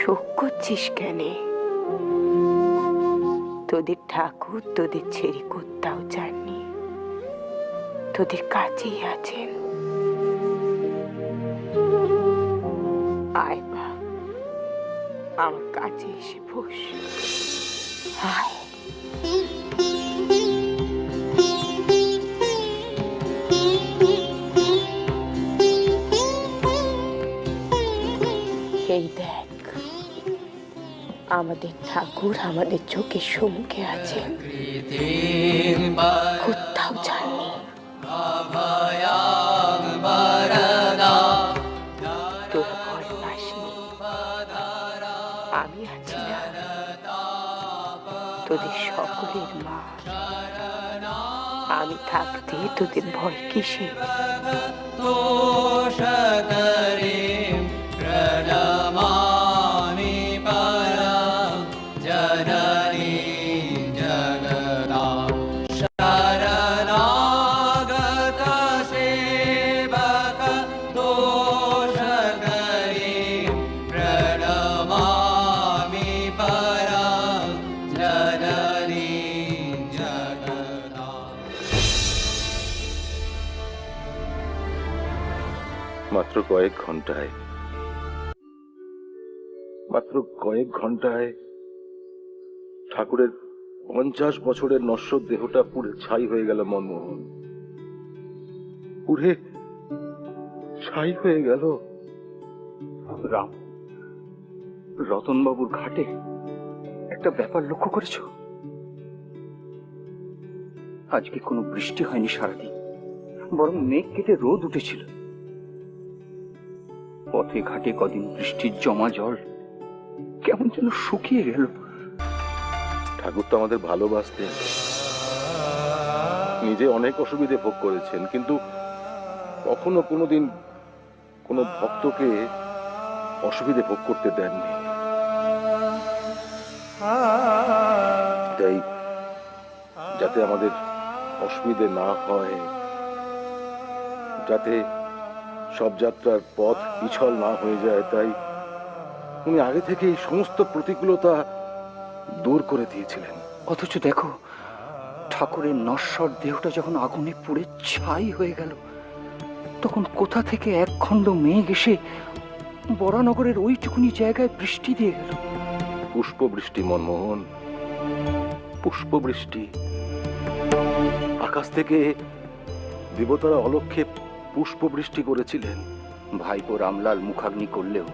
শোক করছিস কেন? তোদের ঠাকুর, তোদের ছেড়ে কোথাও যাননি। তোদের কাছেই আছেন। আয় বা আমার কাছে এসে বস। আয়। এই দেখ আমাদের ঠাকুর আমাদের চোখের সম্মুখে আছে। কোথাও যাননি। আমি আছি না। তোদের সকলের মা। আমি থাকতে তোদের ভয় কিসে মাত্র কয়েক ঘন্টায়। মাত্র কয়েক ঘন্টায়? ঠাকুরের পঞ্চাশ বছরের নশ্বর দেহটা পুড়ে ছাই হয়ে গেল মনমোহন। পুড়ে ছাই হয়ে গেল রাম। রতনবাবুর ঘাটে একটা ব্যাপার লক্ষ্য করেছ? আজকে কোনো বৃষ্টি হয়নি সারাদিন, বরং মেঘ কেটে রোদ উঠেছিল। পথে ঘাটে কদিন বৃষ্টির জমা জল। কেমন যেন শুকিয়ে গেল। ঠাকুর তো আমাদের ভালোবাসতেন। নিজে অনেক অসুবিধে ভোগ করেছেন, কিন্তু কখনো কোনোদিন কোনো ভক্তকে অসুবিধে ভোগ করতে দেননি। তাই যাতে আমাদের অসুবিধে না হয়, যাতে সব যাত্রার পথ পিছল না হয়ে যায় তাই উনি আগে থেকে এই সমস্ত প্রতিকূলতা দূর করে দিয়েছিলেন। অথচ দেখো ঠাকুরের নশ্বর দেহটা যখন আগুনে পুড়ে ছাই হয়ে গেল তখন কোথা থেকে এক খণ্ড মেঘ এসে বরানগরের ওইটুকুনি জায়গায় বৃষ্টি দিয়ে গেল। পুষ্পবৃষ্টি মনমোহন। পুষ্পবৃষ্টি। আকাশ থেকে দেবতারা অলক্ষে পুষ্পবৃষ্টি করেছিলেন। ভাইপো রামলাল মুখাগ্নি করলেও